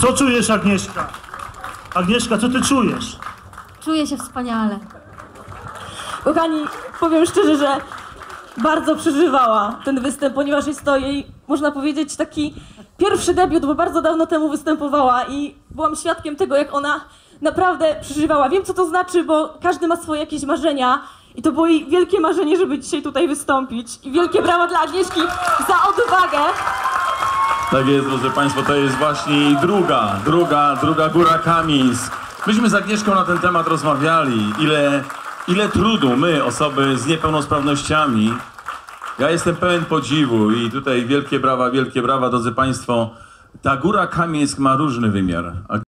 Co czujesz, Agnieszka? Agnieszka, co ty czujesz? Czuję się wspaniale. Kochani, powiem szczerze, że bardzo przeżywała ten występ, ponieważ jest to jej, można powiedzieć, taki pierwszy debiut, bo bardzo dawno temu występowała i byłam świadkiem tego, jak ona naprawdę przeżywała. Wiem, co to znaczy, bo każdy ma swoje jakieś marzenia i to było jej wielkie marzenie, żeby dzisiaj tutaj wystąpić. I wielkie brawa dla Agnieszki za odwagę. Tak jest, drodzy Państwo, to jest właśnie druga, druga, druga góra Kamińsk. Myśmy z Agnieszką na ten temat rozmawiali, ile, ile trudu my, osoby z niepełnosprawnościami, ja jestem pełen podziwu i tutaj wielkie brawa, wielkie brawa, drodzy Państwo. Ta góra Kamińsk ma różny wymiar.